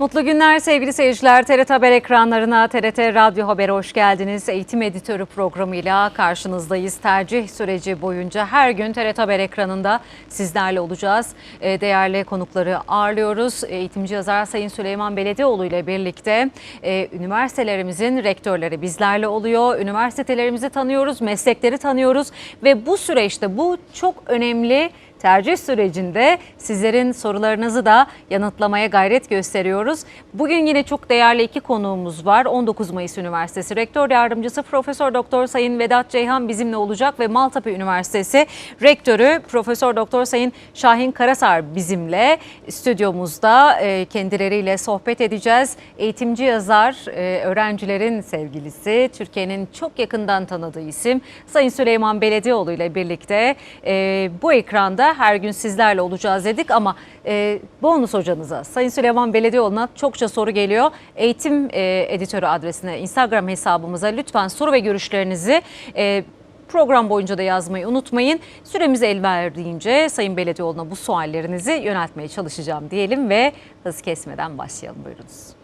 Mutlu günler sevgili seyirciler. TRT Haber ekranlarına, TRT Radyo Haber'e hoş geldiniz. Eğitim Editörü programıyla karşınızdayız. Tercih süreci boyunca her gün TRT Haber ekranında sizlerle olacağız. Ee, Değerli konukları ağırlıyoruz. Eğitimci yazar Sayın Süleyman Beledioğlu ile birlikte e, üniversitelerimizin rektörleri bizlerle oluyor. Üniversitelerimizi tanıyoruz, meslekleri tanıyoruz ve bu süreçte bu çok önemli tercih sürecinde sizlerin sorularınızı da yanıtlamaya gayret gösteriyoruz. Bugün yine çok değerli iki konuğumuz var. 19 Mayıs Üniversitesi Rektör Yardımcısı Profesör Doktor Sayın Vedat Ceyhan bizimle olacak ve Maltepe Üniversitesi Rektörü Profesör Doktor Sayın Şahin Karasar bizimle stüdyomuzda e, kendileriyle sohbet edeceğiz. Eğitimci yazar, e, öğrencilerin sevgilisi, Türkiye'nin çok yakından tanıdığı isim Sayın Süleyman Beledioğlu ile birlikte e, bu ekranda her gün sizlerle olacağız dedik ama e, bonus hocanıza Sayın Süleyman Beledioğlu'na çokça soru geliyor. Eğitim e, editörü adresine Instagram hesabımıza lütfen soru ve görüşlerinizi e, program boyunca da yazmayı unutmayın. Süremiz el verdiğince Sayın Beledioğlu'na bu suallerinizi yöneltmeye çalışacağım diyelim ve hız kesmeden başlayalım buyurunuz.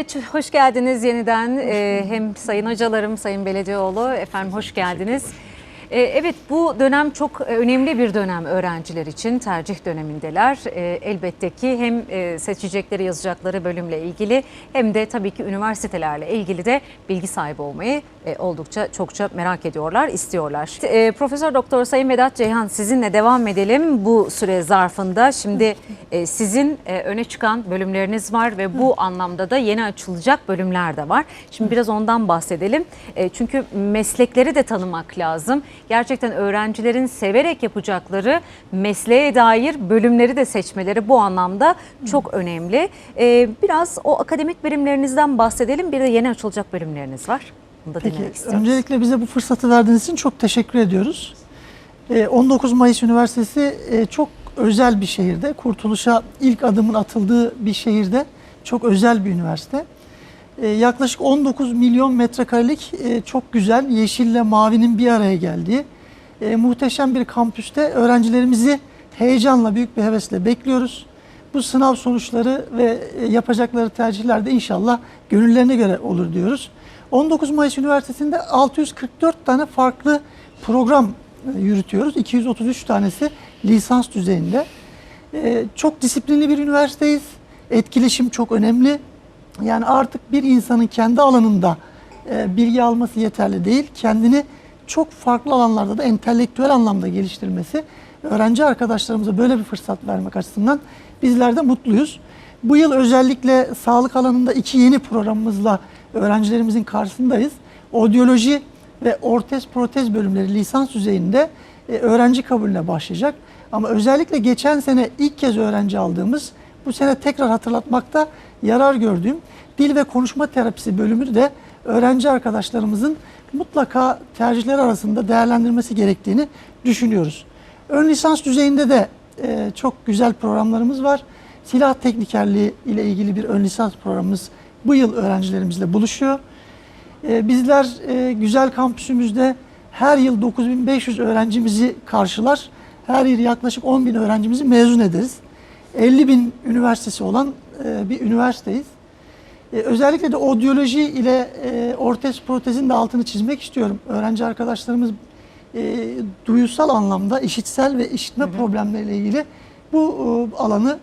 Evet, hoş geldiniz yeniden. Ee, hem sayın hocalarım, sayın Beledioğlu, efendim hoş geldiniz. Ee, evet, bu dönem çok önemli bir dönem öğrenciler için. Tercih dönemindeler. Ee, elbette ki hem e, seçecekleri, yazacakları bölümle ilgili hem de tabii ki üniversitelerle ilgili de bilgi sahibi olmayı e, oldukça çokça merak ediyorlar, istiyorlar. E, Profesör Doktor Sayın Vedat Ceyhan sizinle devam edelim bu süre zarfında. Şimdi e, sizin e, öne çıkan bölümleriniz var ve bu anlamda da yeni açılacak bölümler de var. Şimdi biraz ondan bahsedelim. E, çünkü meslekleri de tanımak lazım. Gerçekten öğrencilerin severek yapacakları mesleğe dair bölümleri de seçmeleri bu anlamda çok önemli. E, biraz o akademik birimlerinizden bahsedelim. Bir de yeni açılacak bölümleriniz var. Bunu da Peki, öncelikle bize bu fırsatı verdiğiniz için çok teşekkür ediyoruz. Ee, 19 Mayıs Üniversitesi e, çok özel bir şehirde, kurtuluşa ilk adımın atıldığı bir şehirde çok özel bir üniversite. Ee, Yaklaşık 19 milyon metrekarelik e, çok güzel yeşille mavinin bir araya geldiği e, muhteşem bir kampüste öğrencilerimizi heyecanla, büyük bir hevesle bekliyoruz. Bu sınav sonuçları ve e, yapacakları tercihler de inşallah gönüllerine göre olur diyoruz. 19 Mayıs Üniversitesi'nde 644 tane farklı program yürütüyoruz. 233 tanesi lisans düzeyinde. Çok disiplinli bir üniversiteyiz. Etkileşim çok önemli. Yani artık bir insanın kendi alanında e, bilgi alması yeterli değil. Kendini çok farklı alanlarda da entelektüel anlamda geliştirmesi, öğrenci arkadaşlarımıza böyle bir fırsat vermek açısından bizler de mutluyuz. Bu yıl özellikle sağlık alanında iki yeni programımızla öğrencilerimizin karşısındayız. Odyoloji ve ortez protez bölümleri lisans düzeyinde e, öğrenci kabulüne başlayacak. Ama özellikle geçen sene ilk kez öğrenci aldığımız, bu sene tekrar hatırlatmakta yarar gördüğüm dil ve konuşma terapisi bölümü de öğrenci arkadaşlarımızın mutlaka tercihler arasında değerlendirmesi gerektiğini düşünüyoruz. Ön lisans düzeyinde de e, çok güzel programlarımız var. Silah teknikerliği ile ilgili bir ön lisans programımız bu yıl öğrencilerimizle buluşuyor. E, bizler e, güzel kampüsümüzde her yıl 9500 öğrencimizi karşılar. Her yıl yaklaşık 10 bin öğrencimizi mezun ederiz. 50 bin üniversitesi olan e, bir üniversiteyiz. E, özellikle de odyoloji ile e, ortez protezin de altını çizmek istiyorum. Öğrenci arkadaşlarımız e, duyusal anlamda işitsel ve işitme problemleriyle ilgili bu e, alanı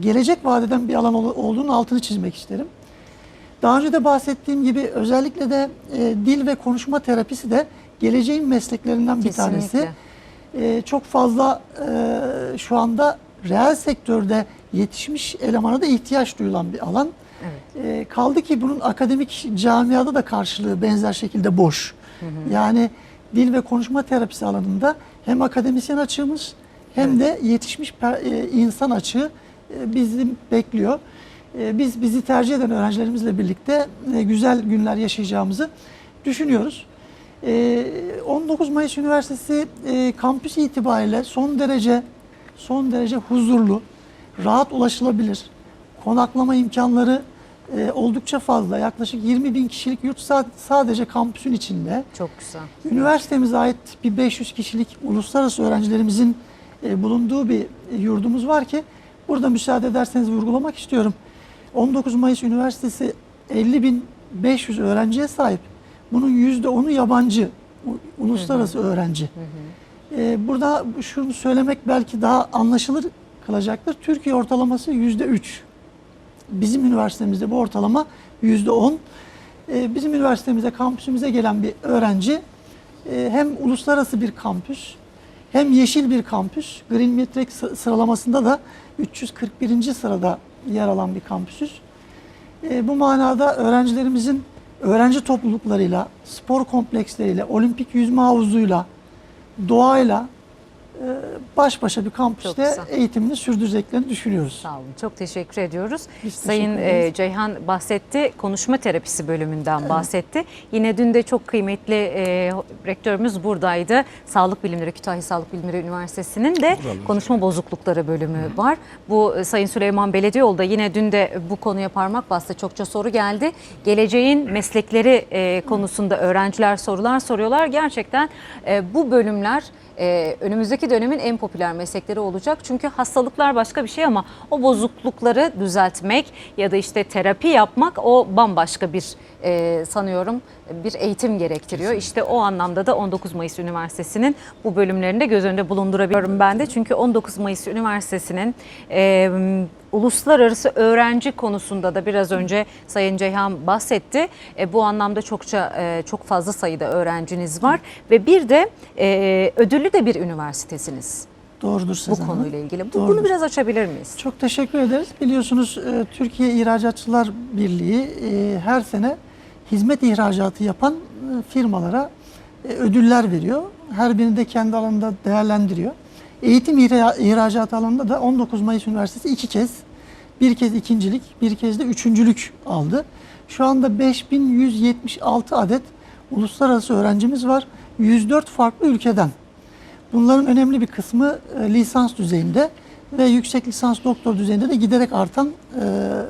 gelecek vadeden bir alan ol- olduğunun altını çizmek isterim. Daha önce de bahsettiğim gibi özellikle de e, dil ve konuşma terapisi de geleceğin mesleklerinden bir tanesi. Kesinlikle. E, çok fazla e, şu anda reel sektörde yetişmiş elemana da ihtiyaç duyulan bir alan. Evet. E, kaldı ki bunun akademik camiada da karşılığı benzer şekilde boş. Yani dil ve konuşma terapisi alanında hem akademisyen açığımız hem de yetişmiş e, insan açığı e, bizi bekliyor. E, biz bizi tercih eden öğrencilerimizle birlikte güzel günler yaşayacağımızı düşünüyoruz. E, 19 Mayıs Üniversitesi kampüs itibariyle son derece son derece huzurlu, rahat ulaşılabilir, konaklama imkanları e, oldukça fazla. Yaklaşık 20 bin kişilik yurt sa- sadece kampüsün içinde. Çok güzel. Üniversitemize ait bir 500 kişilik uluslararası öğrencilerimizin e, bulunduğu bir yurdumuz var ki burada müsaade ederseniz vurgulamak istiyorum. 19 Mayıs Üniversitesi 50.500 öğrenciye sahip. Bunun %10'u yabancı, uluslararası öğrenci. E, burada şunu söylemek belki daha anlaşılır kılacaktır. Türkiye ortalaması %3. Bizim üniversitemizde bu ortalama %10. Ee, Bizim üniversitemize, kampüsümüze gelen bir öğrenci e, hem uluslararası bir kampüs hem yeşil bir kampüs. Green Metric sı- sıralamasında da 341. sırada yer alan bir kampüsüz. E, Bu manada öğrencilerimizin öğrenci topluluklarıyla, spor kompleksleriyle, olimpik yüzme havuzuyla, doğayla baş başa bir kampüste eğitimini sürdüreceklerini düşünüyoruz. Sağ olun. Çok teşekkür ediyoruz. Biz Sayın teşekkür ederiz. e, Ceyhan bahsetti. Konuşma terapisi bölümünden bahsetti. Yine dün de çok kıymetli e, rektörümüz buradaydı. Sağlık Bilimleri, Kütahya Sağlık Bilimleri Üniversitesi'nin de konuşma bozuklukları bölümü var. Bu e, Sayın Süleyman Belediyol da yine dün de bu konuya parmak bastı. Çokça soru geldi. Geleceğin meslekleri e, konusunda öğrenciler sorular soruyorlar. Gerçekten e, bu bölümler e, önümüzdeki dönemin en popüler meslekleri olacak. Çünkü hastalıklar başka bir şey ama o bozuklukları düzeltmek ya da işte terapi yapmak o bambaşka bir e, sanıyorum bir eğitim gerektiriyor. İşte o anlamda da 19 Mayıs Üniversitesi'nin bu bölümlerini de göz önünde bulundurabiliyorum ben de. Çünkü 19 Mayıs Üniversitesi'nin e, uluslararası öğrenci konusunda da biraz önce Sayın Ceyhan bahsetti. E, bu anlamda çokça e, çok fazla sayıda öğrenciniz var ve bir de e, ödüllü de bir üniversitesiniz Doğrudur bu Sezen Hanım. konuyla ilgili. Bu, Doğrudur. bunu biraz açabilir miyiz? Çok teşekkür ederiz. Biliyorsunuz e, Türkiye İhracatçılar Birliği e, her sene hizmet ihracatı yapan e, firmalara ödüller veriyor. Her birini de kendi alanında değerlendiriyor. Eğitim ihra- ihracatı alanında da 19 Mayıs Üniversitesi iki kez, bir kez ikincilik, bir kez de üçüncülük aldı. Şu anda 5176 adet uluslararası öğrencimiz var. 104 farklı ülkeden. Bunların önemli bir kısmı e, lisans düzeyinde ve yüksek lisans doktor düzeyinde de giderek artan e,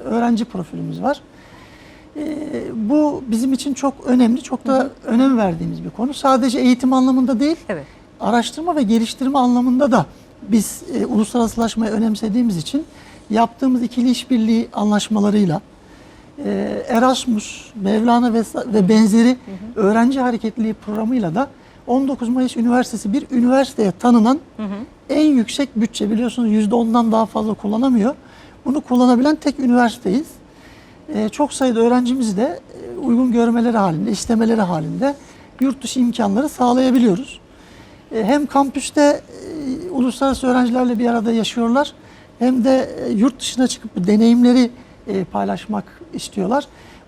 öğrenci profilimiz var. E, bu bizim için çok önemli, çok da önem verdiğimiz bir konu. Sadece eğitim anlamında değil, Evet. Araştırma ve geliştirme anlamında da biz e, uluslararasılaşmayı önemsediğimiz için yaptığımız ikili işbirliği anlaşmalarıyla e, Erasmus, Mevlana ve, ve benzeri öğrenci hareketliliği programıyla da 19 Mayıs Üniversitesi bir üniversiteye tanınan en yüksek bütçe biliyorsunuz %10'dan daha fazla kullanamıyor. Bunu kullanabilen tek üniversiteyiz. E, çok sayıda öğrencimizi de e, uygun görmeleri halinde, istemeleri halinde yurt dışı imkanları sağlayabiliyoruz. E, hem kampüste e, uluslararası öğrencilerle bir arada yaşıyorlar hem de e, yurt dışına çıkıp bu deneyimleri paylaşmak istiyorlar.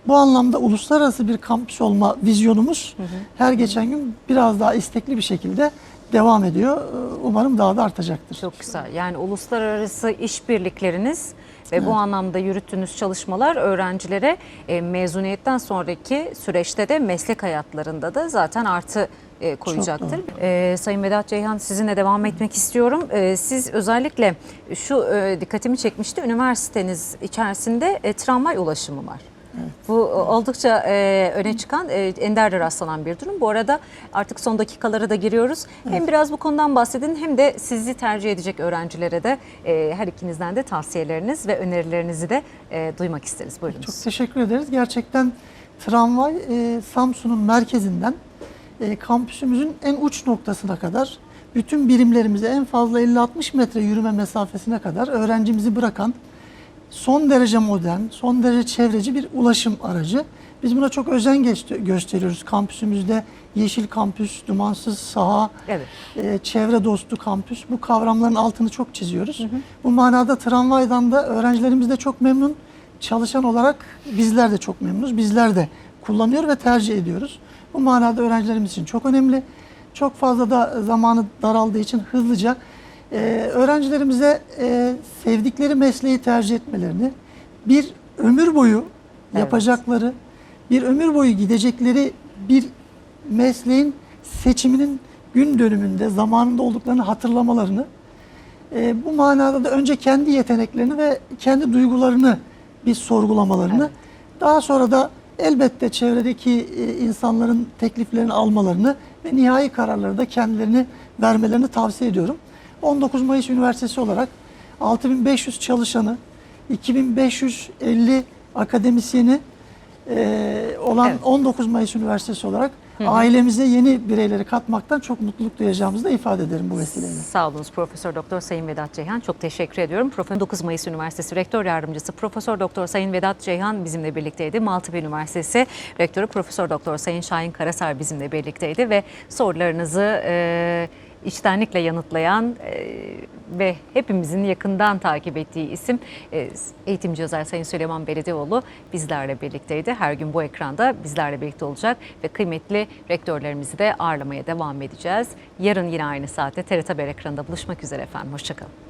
Bu anlamda uluslararası bir kampüs olma vizyonumuz her geçen gün biraz daha istekli bir şekilde devam ediyor. Umarım daha da artacaktır. Çok güzel. Yani uluslararası işbirlikleriniz ve bu anlamda yürüttüğünüz çalışmalar öğrencilere mezuniyetten sonraki süreçte de meslek hayatlarında da zaten artı e, koyacaktır. E, Sayın Vedat Ceyhan sizinle devam etmek istiyorum. E, siz özellikle şu e, dikkatimi çekmişti. Üniversiteniz içerisinde e, tramvay ulaşımı var. Bu oldukça e, öne çıkan, e, ender rastlanan bir durum. Bu arada artık son dakikalara da giriyoruz. Hem biraz bu konudan bahsedin hem de sizi tercih edecek öğrencilere de e, her ikinizden de tavsiyeleriniz ve önerilerinizi de e, duymak isteriz. Buyurunuz. Çok teşekkür ederiz. Gerçekten tramvay e, Samsun'un merkezinden e, kampüsümüzün en uç noktasına kadar bütün birimlerimize en fazla 50-60 metre yürüme mesafesine kadar öğrencimizi bırakan son derece modern, son derece çevreci bir ulaşım aracı. Biz buna çok özen göster- gösteriyoruz. Kampüsümüzde yeşil kampüs, dumansız saha, Evet. e, çevre dostu kampüs bu kavramların altını çok çiziyoruz. Bu manada tramvaydan da öğrencilerimiz de çok memnun. Çalışan olarak bizler de çok memnunuz. Bizler de kullanıyor ve tercih ediyoruz. Bu manada öğrencilerimiz için çok önemli. Çok fazla da zamanı daraldığı için hızlıca e, öğrencilerimize e, sevdikleri mesleği tercih etmelerini, bir ömür boyu Evet. yapacakları, bir ömür boyu gidecekleri bir mesleğin seçiminin gün dönümünde zamanında olduklarını hatırlamalarını e, bu manada da önce kendi yeteneklerini ve kendi duygularını bir sorgulamalarını Daha sonra da elbette çevredeki e, insanların tekliflerini almalarını ve nihai kararları da kendilerini vermelerini tavsiye ediyorum. 19 Mayıs Üniversitesi olarak 6500 çalışanı, 2550 akademisyeni e, olan Evet. 19 Mayıs Üniversitesi olarak ailemize yeni bireyleri katmaktan çok mutluluk duyacağımızı da ifade ederim bu vesileyle. Sağ olunuz Profesör Doktor Sayın Vedat Ceyhan. Çok teşekkür ediyorum. Profesör 9 Mayıs Üniversitesi Rektör Yardımcısı Profesör Doktor Sayın Vedat Ceyhan bizimle birlikteydi. Maltepe Üniversitesi Rektörü Profesör Doktor Sayın Şahin Karasar bizimle birlikteydi ve sorularınızı e, içtenlikle yanıtlayan e, ve hepimizin yakından takip ettiği isim e, eğitimci yazar Sayın Süleyman Beledioğlu bizlerle birlikteydi. Her gün bu ekranda bizlerle birlikte olacak ve kıymetli rektörlerimizi de ağırlamaya devam edeceğiz. Yarın yine aynı saatte TRT Haber ekranında buluşmak üzere efendim. Hoşçakalın.